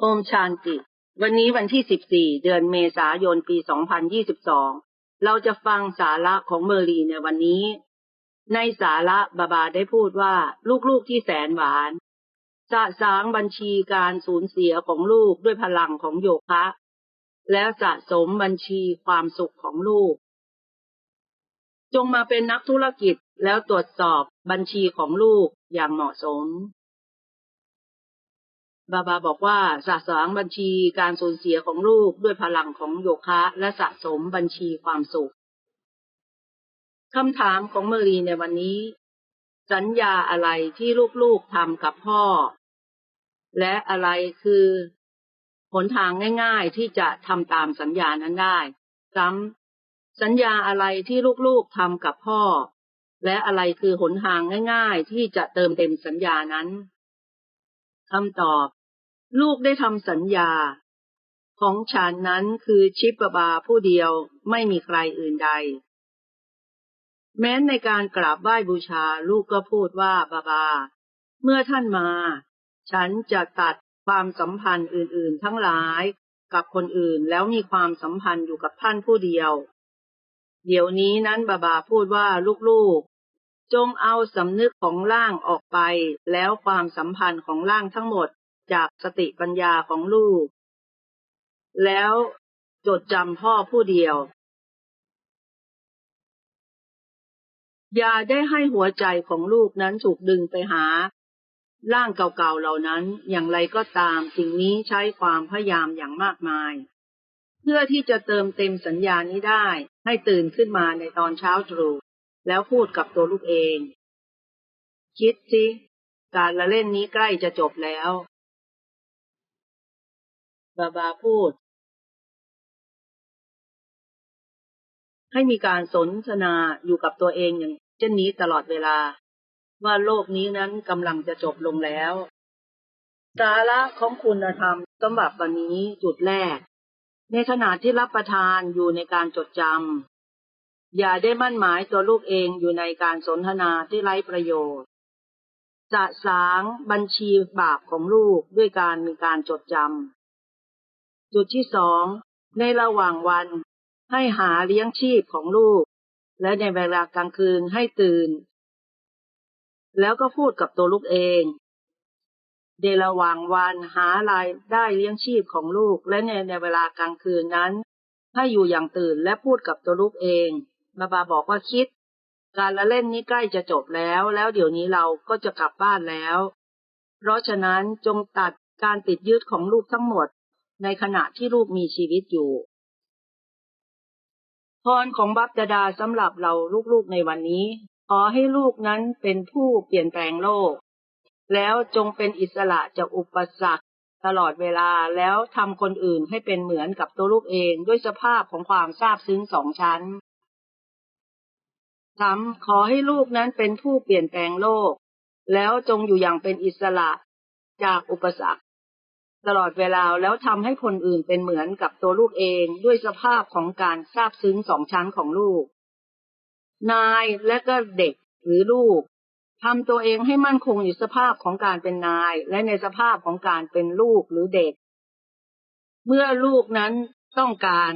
โอมชานติวันนี้วันที่ 14 เดือนเมษายน ปี 2022 เราจะฟังสาระของเมอรีในวันนี้ ในสาระบาบาได้พูดว่าลูกๆที่แสนหวานสะสางบัญชีการสูญเสียของลูกด้วยพลังของโยคะ แล้วสะสมบัญชีความสุขของลูก จงมาเป็นนักธุรกิจแล้วตรวจสอบบัญชีของลูกอย่างเหมาะสม บาบาบอกว่าสะสางบัญชีการสูญเสียของลูกด้วยพลังของโยคะ และสะสมบัญชีความสุขคำถามของเมอรีในวันนี้ สัญญาอะไรที่ลูกๆทำกับพ่อ และอะไรคือหนทางง่าย ๆ ที่จะทำตามสัญญานั้นได้ ซ้ำสัญญาอะไรที่ลูกๆทำกับพ่อ และอะไรคือหนทางง่าย ๆ ที่จะเติมเต็มสัญญานั้นคำตอบ ลูกได้ทำสัญญา ของฉันนั้นคือชิปบาผู้เดียวไม่มีใครอื่นใด แม้ในการกราบไหว้บูชาลูกก็พูดว่าบาบา เมื่อท่านมา ฉันจะตัดความสัมพันธ์อื่นๆ ทั้งหลายกับคนอื่นแล้วมีความสัมพันธ์อยู่กับท่านผู้เดียว เดี๋ยวนี้นั้นบาบาพูดว่าลูกๆ จงเอาสำนึกของร่างออกไป แล้วความสัมพันธ์ของร่างทั้งหมด จากสติปัญญาของลูก แล้วจดจำพ่อผู้เดียว อย่าได้ให้หัวใจของลูกนั้นถูกดึงไปหา ร่างเก่าๆเหล่านั้นอย่างไรก็ตามสิ่งนี้ใช้ความพยายามอย่างมากมาย เพื่อที่จะเติมเต็มสัญญานี้ได้ ให้ตื่นขึ้นมาในตอนเช้าตรู่แล้วพูดกับตัวลูกเอง คิดสิการละเล่นนี้ใกล้จะจบแล้ว บาบาพูด ให้มีการสนทนาอยู่กับตัวเองอย่างเช่นนี้ตลอดเวลา ว่าโลกนี้นั้นกำลังจะจบลงแล้วสาระของคุณธรรมสำหรับวันนี้จุดแรก ในขณะที่รับประทานอยู่ในการจดจำอย่าได้มั่นหมายตัวลูกเองอยู่ในการสนทนาที่ไร้ประโยชน์จะสางบัญชีบาปของลูกด้วยการมีการจดจำ จุดที่สองในระหว่างวัน ให้หาเลี้ยงชีพของลูก และในเวลากลางคืนให้ตื่น แล้วก็พูดกับตัวลูกเองในระหว่างวันหารายได้เลี้ยงชีพของลูก และในในเวลากลางคืนนั้น ให้อยู่อย่างตื่นและพูดกับตัวลูกเองบาบาบอกว่าคิด การละเล่นนี้ใกล้จะจบแล้ว แล้วเดี๋ยวนี้เราก็จะกลับบ้านแล้ว เพราะฉะนั้นจงตัดการติดยึดของลูกทั้งหมด ในขณะที่ลูกมีชีวิตอยู่ พรของบัพดาดาสำหรับเราลูกๆในวันนี้ ขอให้ลูกนั้นเป็นผู้เปลี่ยนแปลงโลก แล้วจงเป็นอิสระจากอุปสรรคตลอดเวลาแล้วทำคนอื่นให้เป็นเหมือนกับตัวลูกเองด้วยสภาพของความซาบซึ้งสองชั้นสามขอให้ลูกนั้นเป็นผู้เปลี่ยนแปลงโลก แล้วจงอยู่อย่างเป็นอิสระจากอุปสรรค ตลอดเวลาแล้วทำให้คนอื่นเป็นเหมือนกับตัวลูกเองด้วยสภาพของการซาบซึ้งสองชั้นของลูก นายและก็เด็กหรือลูกทำตัวเองให้มั่นคงอยู่สภาพของการเป็นนาย และในสภาพของการเป็นลูกหรือเด็ก เมื่อลูกนั้นต้องการ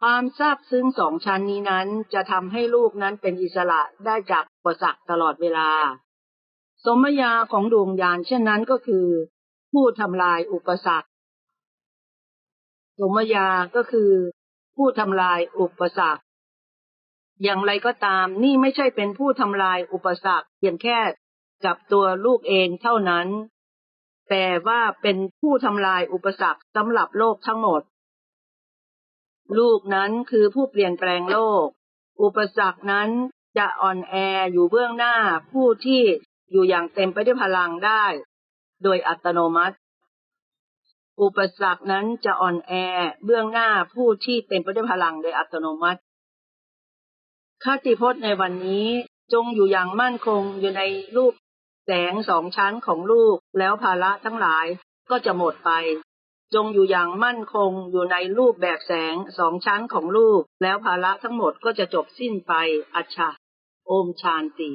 ความซาบซึ้งสองชั้นนี้นั้นจะทำให้ลูกนั้นเป็นอิสระได้จากอุปสรรคตลอดเวลา สมยาของดวงยานเช่นนั้นก็คือ ผู้ทำลายอุปสรรค สมยาก็คือ ผู้ทำลายอุปสรรค อย่างไรก็ตามนี่ไม่ใช่เป็นผู้ทำลายอุปสรรคเพียงแค่กับตัวลูกเองเท่านั้น แต่ว่าเป็นผู้ทำลายอุปสรรคสำหรับโลกทั้งหมด ลูกนั้นคือผู้เปลี่ยนแปลงโลก อุปสรรคนั้นจะอ่อนแออยู่เบื้องหน้าผู้ที่อยู่อย่างเต็มไปด้วยพลังได้ โดยอัตโนมัติ อุปสรรคนั้นจะอ่อนแอเบื้องหน้าผู้ที่เต็มไปด้วยพลังโดยอัตโนมัติคติพจน์ในวันนี้จงอยู่อย่างมั่นคงอยู่ในรูปแสงสองชั้นของลูกแล้วภาระทั้งหลายก็จะหมดไป จงอยู่อย่างมั่นคงอยู่ในรูปแบบแสงสองชั้นของลูกแล้วภาระทั้งหมดก็จะจบสิ้นไปอัชชาโอมชานติ